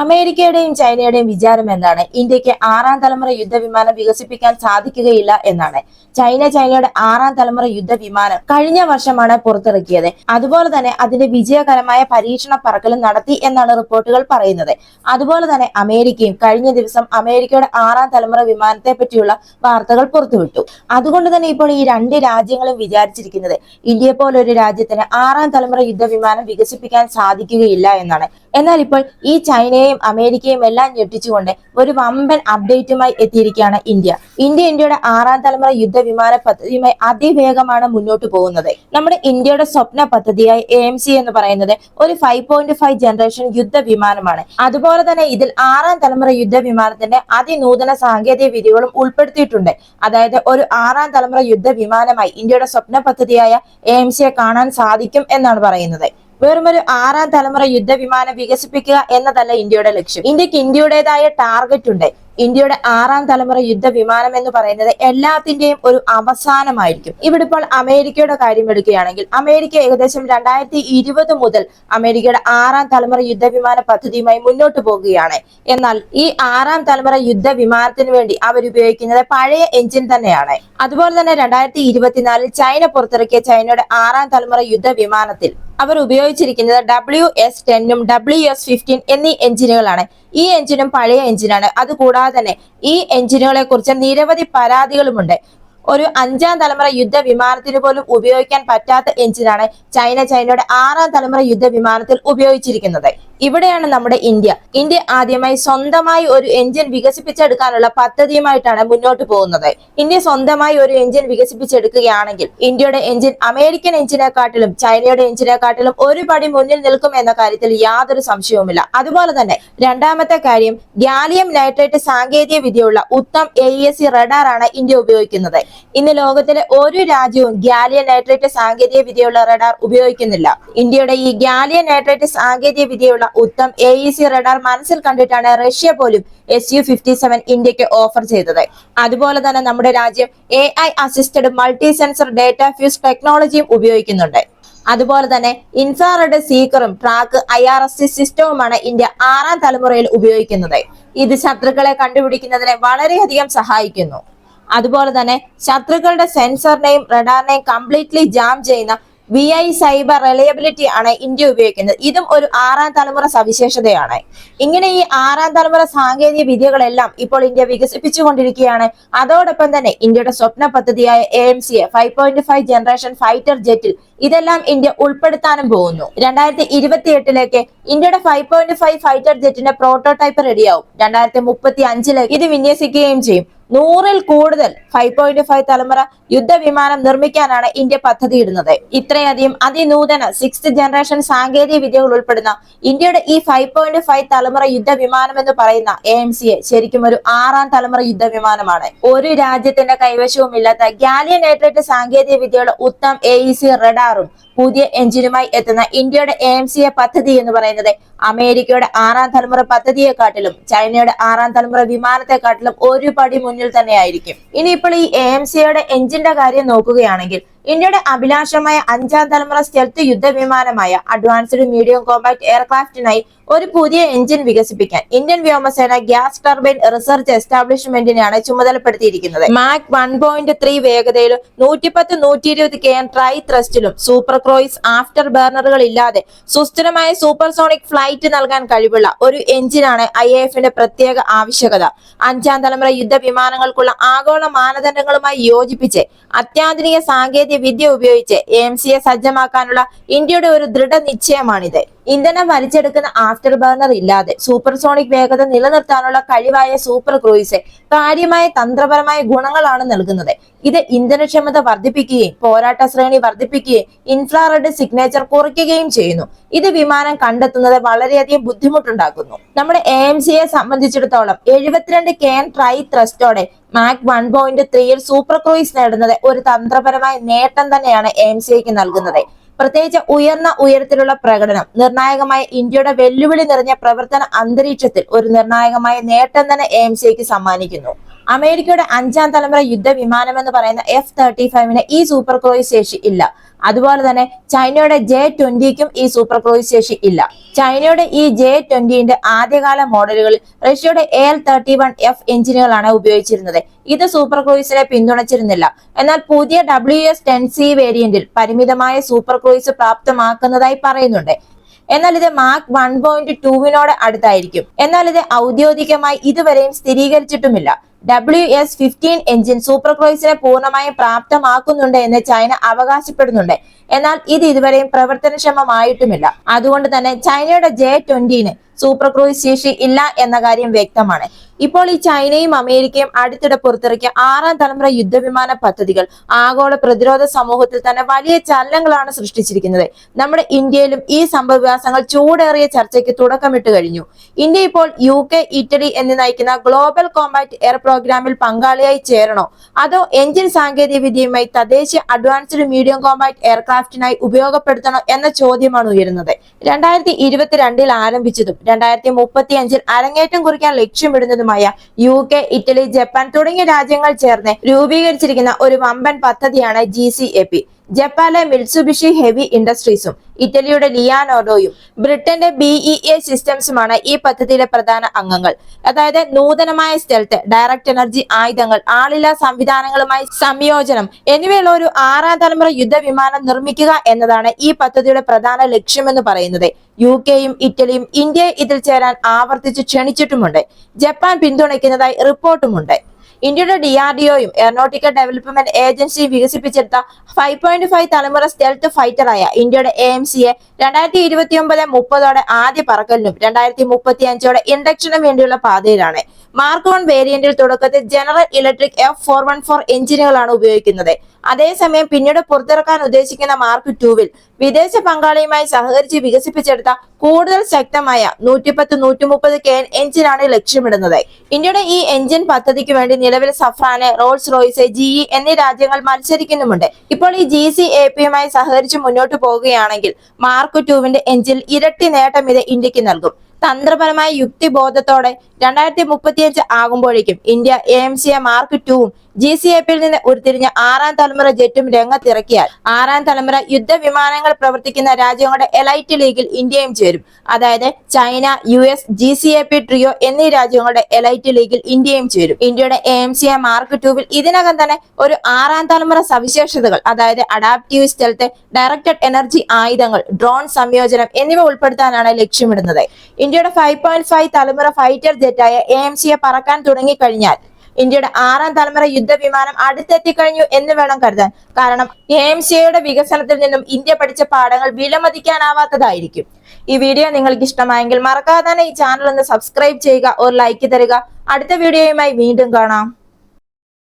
അമേരിക്കയുടെയും ചൈനയുടെയും വിചാരം എന്താണ്? ഇന്ത്യയ്ക്ക് ആറാം തലമുറ യുദ്ധവിമാനം വികസിപ്പിക്കാൻ സാധിക്കുകയില്ല എന്നാണ്. ചൈന ചൈനയുടെ ആറാം തലമുറ യുദ്ധവിമാനം കഴിഞ്ഞ വർഷമാണ് പുറത്തിറക്കിയത്. അതുപോലെ തന്നെ അതിന്റെ വിജയകരമായ പരീക്ഷണ പറക്കലും നടത്തി എന്നാണ് റിപ്പോർട്ടുകൾ പറയുന്നത്. അതുപോലെ തന്നെ അമേരിക്കയും കഴിഞ്ഞ ദിവസം അമേരിക്കയുടെ ആറാം തലമുറ വിമാനത്തെ പറ്റിയുള്ള വാർത്തകൾ പുറത്തുവിട്ടു. അതുകൊണ്ട് തന്നെ ഇപ്പോൾ ഈ രണ്ട് രാജ്യങ്ങളും വിചാരിച്ചിരിക്കുന്നത് ഇന്ത്യയെ പോലെ ഒരു രാജ്യത്തിന് ആറാം തലമുറ യുദ്ധവിമാനം വികസിപ്പിക്കാൻ സാധിക്കുകയില്ല എന്നാണ്. എന്നാൽ ഇപ്പോൾ ഈ ചൈനയെയും അമേരിക്കയും എല്ലാം ഞെട്ടിച്ചുകൊണ്ട് ഒരു വമ്പൻ അപ്ഡേറ്റുമായി എത്തിയിരിക്കുകയാണ് ഇന്ത്യ. ഇന്ത്യ ഇന്ത്യയുടെ ആറാം തലമുറ യുദ്ധ വിമാന പദ്ധതിയുമായി അതിവേഗമാണ് മുന്നോട്ട് പോകുന്നത്. നമ്മുടെ ഇന്ത്യയുടെ സ്വപ്ന പദ്ധതിയായ എ സി എന്ന് പറയുന്നത് ഒരു ഫൈവ് പോയിന്റ് ഫൈവ് ജനറേഷൻ യുദ്ധവിമാനമാണ്. അതുപോലെ തന്നെ ഇതിൽ ആറാം തലമുറ യുദ്ധ വിമാനത്തിന്റെ അതിനൂതന സാങ്കേതിക വിദ്യകളും ഉൾപ്പെടുത്തിയിട്ടുണ്ട്. അതായത് ഒരു ആറാം തലമുറ യുദ്ധ വിമാനമായി ഇന്ത്യയുടെ സ്വപ്ന പദ്ധതിയായ എം സിയെ കാണാൻ സാധിക്കും എന്നാണ് പറയുന്നത്. വെറുമൊരു ആറാം തലമുറ യുദ്ധവിമാനം വികസിപ്പിക്കുക എന്നതല്ല ഇന്ത്യയുടെ ലക്ഷ്യം. ഇന്ത്യയ്ക്ക് ഇന്ത്യയുടേതായ ടാർഗറ്റ് ഉണ്ട്. ഇന്ത്യയുടെ ആറാം തലമുറ യുദ്ധവിമാനം എന്ന് പറയുന്നത് എല്ലാത്തിന്റെയും ഒരു അവസാനമായിരിക്കും. ഇവിടെ ഇപ്പോൾ അമേരിക്കയുടെ കാര്യം എടുക്കുകയാണെങ്കിൽ അമേരിക്ക ഏകദേശം രണ്ടായിരത്തി ഇരുപത് മുതൽ അമേരിക്കയുടെ ആറാം തലമുറ യുദ്ധവിമാന പദ്ധതിയുമായി മുന്നോട്ട് പോകുകയാണ്. എന്നാൽ ഈ ആറാം തലമുറ യുദ്ധവിമാനത്തിന് വേണ്ടി അവരുപയോഗിക്കുന്നത് പഴയ എഞ്ചിൻ തന്നെയാണ്. അതുപോലെ തന്നെ രണ്ടായിരത്തി ഇരുപത്തിനാലിൽ ചൈന പുറത്തിറക്കിയ ചൈനയുടെ ആറാം തലമുറ യുദ്ധവിമാനത്തിൽ അവർ ഉപയോഗിച്ചിരിക്കുന്നത് ഡബ്ല്യു എസ് ടെന്നും ഡബ്ല്യു എസ് ഫിഫ്റ്റീൻ എന്നീ എഞ്ചിനുകളാണ്. ഈ എഞ്ചിനും പഴയ എഞ്ചിനാണ്. അതുകൂടാതെ തന്നെ ഈ എഞ്ചിനുകളെ കുറിച്ച് നിരവധി പരാതികളുമുണ്ട്. ഒരു അഞ്ചാം തലമുറ യുദ്ധ വിമാനത്തിന് പോലും ഉപയോഗിക്കാൻ പറ്റാത്ത എഞ്ചിനാണ് ചൈന ചൈനയുടെ ആറാം തലമുറ യുദ്ധ വിമാനത്തിൽ ഉപയോഗിച്ചിരിക്കുന്നത്. ഇവിടെയാണ് നമ്മുടെ ഇന്ത്യ. ഇന്ത്യ ആദ്യമായി സ്വന്തമായി ഒരു എഞ്ചിൻ വികസിപ്പിച്ചെടുക്കാനുള്ള പദ്ധതിയുമായിട്ടാണ് മുന്നോട്ട് പോകുന്നത്. ഇന്ത്യ സ്വന്തമായി ഒരു എഞ്ചിൻ വികസിപ്പിച്ചെടുക്കുകയാണെങ്കിൽ ഇന്ത്യയുടെ എഞ്ചിൻ അമേരിക്കൻ എഞ്ചിനെക്കാട്ടിലും ചൈനയുടെ എഞ്ചിനെക്കാട്ടിലും ഒരു പടി മുന്നിൽ നിൽക്കും എന്ന കാര്യത്തിൽ യാതൊരു സംശയവുമില്ല. അതുപോലെ തന്നെ രണ്ടാമത്തെ കാര്യം ഗാലിയം നൈട്രേറ്റ് സാങ്കേതിക വിദ്യയുള്ള Uttam A S C radar ആണ് ഇന്ത്യ ഉപയോഗിക്കുന്നത്. ഇന്ന് ലോകത്തിലെ ഒരു രാജ്യവും ഗാലിയം നൈട്രേറ്റ് സാങ്കേതിക വിദ്യയുള്ള റഡാർ ഉപയോഗിക്കുന്നില്ല. ഇന്ത്യയുടെ ഈ ഗാലിയം നൈട്രേറ്റ് സാങ്കേതിക വിദ്യയുള്ള Uttam A E C radar മനസ്സിൽ കണ്ടിട്ടാണ് റഷ്യ പോലും എസ് യു ഫിഫ്റ്റി സെവൻ ഇന്ത്യയ്ക്ക് ഓഫർ ചെയ്തത്. അതുപോലെ തന്നെ നമ്മുടെ രാജ്യം A I assisted multi sensor data fuse ടെക്നോളജിയും ഉപയോഗിക്കുന്നുണ്ട്. അതുപോലെ തന്നെ infrared സീക്കറും track I R S C സിസ്റ്റവുമാണ് India ആറാം തലമുറയിൽ ഉപയോഗിക്കുന്നത്. ഇത് ശത്രുക്കളെ കണ്ടുപിടിക്കുന്നതിനെ വളരെയധികം സഹായിക്കുന്നു. അതുപോലെ തന്നെ ശത്രുക്കളുടെ സെൻസറിനെയും റഡാറിനെയും കംപ്ലീറ്റ്ലി ജാം ചെയ്യുന്ന വി ഐ സൈബർ റിലയബിലിറ്റി ആണ് ഇന്ത്യ ഉപയോഗിക്കുന്നത്. ഇതും ഒരു ആറാം തലമുറ സവിശേഷതയാണ്. ഇങ്ങനെ ഈ ആറാം തലമുറ സാങ്കേതിക വിദ്യകളെല്ലാം ഇപ്പോൾ ഇന്ത്യ വികസിപ്പിച്ചുകൊണ്ടിരിക്കുകയാണ്. അതോടൊപ്പം തന്നെ ഇന്ത്യയുടെ സ്വപ്ന പദ്ധതിയായ A M C A five point five generation fighter ജെറ്റിൽ ഇതെല്ലാം ഇന്ത്യ ഉൾപ്പെടുത്താനും പോകുന്നു. രണ്ടായിരത്തി ഇരുപത്തി എട്ടിലേക്ക് ഇന്ത്യയുടെ ഫൈവ് പോയിന്റ് ഫൈവ് ഫൈറ്റർ ജെറ്റിന്റെ പ്രോട്ടോടൈപ്പ് റെഡിയാവും രണ്ടായിരത്തി മുപ്പത്തി അഞ്ചിലേക്ക് ഇത് വിന്യസിക്കുകയും ചെയ്യും. നൂറിൽ കൂടുതൽ ഫൈവ് പോയിന്റ് ഫൈവ് തലമുറ യുദ്ധവിമാനം നിർമ്മിക്കാനാണ് ഇന്ത്യ പദ്ധതിയിടുന്നത്. ഇത്രയധികം അതിനൂതന സിക്സ് ജനറേഷൻ സാങ്കേതിക വിദ്യകൾ ഉൾപ്പെടുന്ന ഇന്ത്യയുടെ ഈ ഫൈവ് പോയിന്റ് ഫൈവ് തലമുറ യുദ്ധവിമാനം എന്ന് പറയുന്ന എ എം സി എ ശരിക്കും ഒരു ആറാം തലമുറ യുദ്ധവിമാനമാണ്. ഒരു രാജ്യത്തിന്റെ കൈവശവും ഇല്ലാത്ത ഗാലിയൻ നൈട്രേറ്റ് സാങ്കേതിക വിദ്യയുടെ ഉത്തം എ ഇ സി റഡാറും പുതിയ എഞ്ചിനുമായി എത്തുന്ന ഇന്ത്യയുടെ എ എം സി എ പദ്ധതി എന്ന് പറയുന്നത് അമേരിക്കയുടെ ആറാം തലമുറ പദ്ധതിയെക്കാട്ടിലും ചൈനയുടെ ആറാം തലമുറ വിമാനത്തെക്കാട്ടിലും ഒരു പടി മുന്നിൽ തന്നെയായിരിക്കും. ഇനിയിപ്പോൾ ഈ എ എം സിയുടെ എഞ്ചിന്റെ കാര്യം നോക്കുകയാണെങ്കിൽ ഇന്ത്യയുടെ അഭിലാഷമായ അഞ്ചാം തലമുറ സ്റ്റെൽത്ത് യുദ്ധവിമാനമായ അഡ്വാൻസ്ഡ് മീഡിയം കോമ്പാക്ട് എയർക്രാഫ്റ്റിനായി ഒരു പുതിയ എഞ്ചിൻ വികസിപ്പിക്കാൻ. ഇന്ത്യൻ വ്യോമസേന ഗ്യാസ് ടർബൈൻ റിസർച്ച് എസ്റ്റാബ്ലിഷ്മെന്റിനെയാണ് ചുമതലപ്പെടുത്തിയിരിക്കുന്നത്. മാക് വൺ പോയിന്റ് ത്രീ വേഗതയിലും നൂറ്റിപ്പത്ത് നൂറ്റി ഇരുപത് കെ എൻ ട്രൈ ത്രസ്റ്റിലും സൂപ്പർ ക്രോയിസ് ആഫ്റ്റർ ബേർണറുകൾ ഇല്ലാതെ സുസ്ഥിരമായ സൂപ്പർസോണിക് ഫ്ലൈറ്റ് നൽകാൻ കഴിവുള്ള ഒരു എഞ്ചിനാണ് ഐ എഫിന്റെ പ്രത്യേക ആവശ്യകത. അഞ്ചാം തലമുറ യുദ്ധ വിമാനങ്ങൾക്കുള്ള ആഗോള മാനദണ്ഡങ്ങളുമായി യോജിപ്പിച്ച് അത്യാധുനിക സാങ്കേതിക വിദ്യ ഉപയോഗിച്ച് എം സജ്ജമാക്കാനുള്ള ഇന്ത്യയുടെ ഒരു ദൃഢനിശ്ചയമാണിത്. ഇന്ധനം വലിച്ചെടുക്കുന്ന ആഫ്റ്റർ ബർണർ ഇല്ലാതെ സൂപ്പർസോണിക് വേഗത നിലനിർത്താനുള്ള കഴിവായ സൂപ്പർ ക്രൂയിസ് കാര്യമായ തന്ത്രപരമായ ഗുണങ്ങളാണ് നൽകുന്നത്. ഇത് ഇന്ധനക്ഷമത വർദ്ധിപ്പിക്കുകയും പോരാട്ട ശ്രേണി വർദ്ധിപ്പിക്കുകയും ഇൻഫ്രാറെഡ് സിഗ്നേച്ചർ കുറയ്ക്കുകയും ചെയ്യുന്നു. ഇത് വിമാനം കണ്ടെത്തുന്നത് വളരെയധികം ബുദ്ധിമുട്ടുണ്ടാക്കുന്നു. നമ്മുടെ എ എം സിയെ സംബന്ധിച്ചിടത്തോളം എഴുപത്തിരണ്ട് കെ എൻ ട്രൈ ത്രസ്റ്റോടെ മാക് വൺ പോയിന്റ് ത്രീയിൽ സൂപ്പർ ക്രൂയിസ് നേടുന്നത് ഒരു തന്ത്രപരമായ നേട്ടം തന്നെയാണ് എ എം സിക്ക് നൽകുന്നത്. പ്രത്യേകിച്ച് ഉയർന്ന ഉയരത്തിലുള്ള പ്രകടനം നിർണായകമായ ഇന്ത്യയുടെ വെല്ലുവിളി നിറഞ്ഞ പ്രവർത്തന അന്തരീക്ഷത്തിൽ ഒരു നിർണായകമായ നേട്ടം തന്നെ എ സമ്മാനിക്കുന്നു. അമേരിക്കയുടെ അഞ്ചാം തലമുറ യുദ്ധ വിമാനം എന്ന് പറയുന്ന എഫ് തേർട്ടി ഫൈവിന് ഈ സൂപ്പർ ക്രൂയിസ് ശേഷി ഇല്ല. അതുപോലെ തന്നെ ചൈനയുടെ ജെ ട്വന്റിക്കും ഈ സൂപ്പർ ക്രൂയിസ് ശേഷി ഇല്ല. ചൈനയുടെ ഈ ജെ ട്വന്റിന്റെ ആദ്യകാല മോഡലുകളിൽ റഷ്യയുടെ എൽ തേർട്ടി വൺ എഫ് എഞ്ചിനുകളാണ് ഉപയോഗിച്ചിരുന്നത്. ഇത് സൂപ്പർ ക്രൂയിസിനെ പിന്തുണച്ചിരുന്നില്ല. എന്നാൽ പുതിയ ഡബ്ല്യു എസ് ടെൻ സി വേരിയന്റിൽ പരിമിതമായ സൂപ്പർ ക്രൂയിസ് പ്രാപ്തമാക്കുന്നതായി പറയുന്നുണ്ട്. എന്നാൽ ഇത് മാർക്ക് വൺ പോയിന്റ് ടൂവിനോട് അടുത്തായിരിക്കും. എന്നാൽ ഇത് ഔദ്യോഗികമായി ഇതുവരെയും സ്ഥിരീകരിച്ചിട്ടുമില്ല. W S fifteen engine super ക്രൂയിസിനെ പൂർണമായും പ്രാപ്തമാക്കുന്നുണ്ട് എന്ന് ചൈന അവകാശപ്പെടുന്നുണ്ട്. എന്നാൽ ഇത് ഇതുവരെയും പ്രവർത്തനക്ഷമമായിട്ടുമില്ല. അതുകൊണ്ട് തന്നെ ചൈനയുടെ ജെ ട്വന്റിന് സൂപ്പർ ക്രൂയിസ് ശേഷി ഇല്ല എന്ന കാര്യം വ്യക്തമാണ്. ഇപ്പോൾ ഈ ചൈനയും അമേരിക്കയും അടുത്തിടെ പുറത്തിറക്കിയ ആറാം തലമുറ യുദ്ധവിമാന പദ്ധതികൾ ആഗോള പ്രതിരോധ സമൂഹത്തിൽ തന്നെ വലിയ ചലനങ്ങളാണ് സൃഷ്ടിച്ചിരിക്കുന്നത്. നമ്മുടെ ഇന്ത്യയിലും ഈ സംഭവവികാസങ്ങൾ ചൂടേറിയ ചർച്ചയ്ക്ക് തുടക്കമിട്ട് കഴിഞ്ഞു. ഇന്ത്യ ഇപ്പോൾ യു കെ ഇറ്റലി എന്ന് നയിക്കുന്ന ഗ്ലോബൽ കോമ്പാക്ട് എയർ പ്രോഗ്രാമിൽ പങ്കാളിയായി ചേരണോ? അതോ എഞ്ചിൻ സാങ്കേതിക വിദ്യയുമായി തദ്ദേശീയ അഡ്വാൻസ്ഡ് മീഡിയം കോമ്പാക്ട് എയർക്രാഫ്റ്റിനായി ഉപയോഗപ്പെടുത്തണോ എന്ന ചോദ്യമാണ് ഉയരുന്നത്. രണ്ടായിരത്തി ഇരുപത്തിരണ്ടിൽ ആരംഭിച്ചതും രണ്ടായിരത്തി മുപ്പത്തി അഞ്ചിൽ അരങ്ങേറ്റം കുറിക്കാൻ ലക്ഷ്യമിടുന്നതുമായ യു കെ ഇറ്റലി ജപ്പാൻ തുടങ്ങിയ രാജ്യങ്ങൾ ചേർന്ന് രൂപീകരിച്ചിരിക്കുന്ന ഒരു വമ്പൻ പദ്ധതിയാണ് ജി സി എ പി ജപ്പാനിലെ മിത്സുബിഷി ഹെവി ഇൻഡസ്ട്രീസും ഇറ്റലിയുടെ ലിയാനോഡോയും ബ്രിട്ടന്റെ ബിഇ എ സിസ്റ്റംസുമാണ് ഈ പദ്ധതിയിലെ പ്രധാന അംഗങ്ങൾ. അതായത് നൂതനമായ സ്ഥലത്ത് ഡയറക്ട് എനർജി ആയുധങ്ങൾ ആളില്ലാ സംവിധാനങ്ങളുമായി സംയോജനം എന്നിവയുള്ള ഒരു ആറാം തലമുറ യുദ്ധവിമാനം നിർമ്മിക്കുക എന്നതാണ് ഈ പദ്ധതിയുടെ പ്രധാന ലക്ഷ്യമെന്ന് പറയുന്നത്. യു കെയും ഇറ്റലിയും ഇന്ത്യയെ ഇതിൽ ചേരാൻ ആവർത്തിച്ച് ക്ഷണിച്ചിട്ടുമുണ്ട്. ജപ്പാൻ പിന്തുണയ്ക്കുന്നതായി റിപ്പോർട്ടുമുണ്ട്. ഇന്ത്യയുടെ ഡി ആർ ഡി ഒയും ഡെവലപ്മെന്റ് ഏജൻസി വികസിപ്പിച്ചെടുത്ത ഫൈവ് പോയിന്റ് ഫൈവ് തലമുറ സ്റ്റെൽത്ത് ഫൈറ്ററായ ഇന്ത്യയുടെ എ എം സിയെ രണ്ടായിരത്തി ഇരുപത്തി ഒമ്പത് മുപ്പതോടെ ആദ്യ പറക്കലിനും രണ്ടായിരത്തി മുപ്പത്തി അഞ്ചോടെ ഇൻഡക്ഷനും വേണ്ടിയുള്ള പാതയിലാണ്. മാർക്ക് വൺ വേരിയന്റിൽ തുടക്കത്തിൽ general electric F four one four എഞ്ചിനുകളാണ് ഉപയോഗിക്കുന്നത്. അതേസമയം പിന്നീട് പുറത്തിറക്കാൻ ഉദ്ദേശിക്കുന്ന മാർക്ക് ടൂവിൽ വിദേശ പങ്കാളിയുമായി സഹകരിച്ച് വികസിപ്പിച്ചെടുത്ത കൂടുതൽ ശക്തമായ നൂറ്റിപ്പത്ത് നൂറ്റി മുപ്പത് കെ എഞ്ചിനാണ് ലക്ഷ്യമിടുന്നത്. ഇന്ത്യയുടെ ഈ എഞ്ചിൻ പദ്ധതിക്ക് വേണ്ടി നിലവിൽ സഫ്രാന് റോൾസ് റോയ്സ് ഇ എന്നീ രാജ്യങ്ങൾ മത്സരിക്കുന്നുമുണ്ട്. ഇപ്പോൾ ഈ ജി സി എ പിയുമായി സഹകരിച്ച് മുന്നോട്ട് പോവുകയാണെങ്കിൽ മാർക്ക് ടൂവിന്റെ എഞ്ചിൻ ഇരട്ടി നേട്ടം ഇത് ഇന്ത്യയ്ക്ക് നൽകും. തന്ത്രപരമായ യുക്തിബോധത്തോടെ രണ്ടായിരത്തി മുപ്പത്തിയഞ്ച് ആകുമ്പോഴേക്കും India A M C A mark ടൂവും ജി സി എ പിയിൽ നിന്ന് ഉരുത്തിരിഞ്ഞ ആറാം തലമുറ ജെറ്റും രംഗത്തിറക്കിയാൽ ആറാം തലമുറ യുദ്ധവിമാനങ്ങൾ പ്രവർത്തിക്കുന്ന രാജ്യങ്ങളുടെ എലൈറ്റ് ലീഗിൽ ഇന്ത്യയും ചേരും. അതായത് China U S G C A P trio എന്നീ രാജ്യങ്ങളുടെ എലൈറ്റ് ലീഗിൽ ഇന്ത്യയും ചേരും. ഇന്ത്യയുടെ A M C A mark ടൂവിൽ ഇതിനകം തന്നെ ഒരു ആറാം തലമുറ സവിശേഷതകൾ അതായത് അഡാപ്റ്റീവ് സ്റ്റെൽത്ത് ഡയറക്റ്റഡ് എനർജി ആയുധങ്ങൾ ഡ്രോൺ സംയോജനം എന്നിവ ഉൾപ്പെടുത്താനാണ് ലക്ഷ്യമിടുന്നത്. ഇന്ത്യയുടെ ഫൈവ് പോയിന്റ് ഫൈവ് തലമുറ ഫൈറ്റർ ജെറ്റായ എ എം സിയെ പറക്കാൻ തുടങ്ങിക്കഴിഞ്ഞാൽ ഇന്ത്യയുടെ ആറാം തലമുറ യുദ്ധവിമാനം അടുത്തെത്തിക്കഴിഞ്ഞു എന്ന് വേണം കരുതാൻ. കാരണം എ സിയുടെ വികസനത്തിൽ നിന്നും ഇന്ത്യ പഠിച്ച പാഠങ്ങൾ വിലമതിക്കാനാവാത്തതായിരിക്കും. ഈ വീഡിയോ നിങ്ങൾക്ക് ഇഷ്ടമായെങ്കിൽ മറക്കാതെ തന്നെ ഈ ചാനൽ ഒന്ന് സബ്സ്ക്രൈബ് ചെയ്യുക ഒരു ലൈക്ക് തരിക. അടുത്ത വീഡിയോയുമായി വീണ്ടും കാണാം.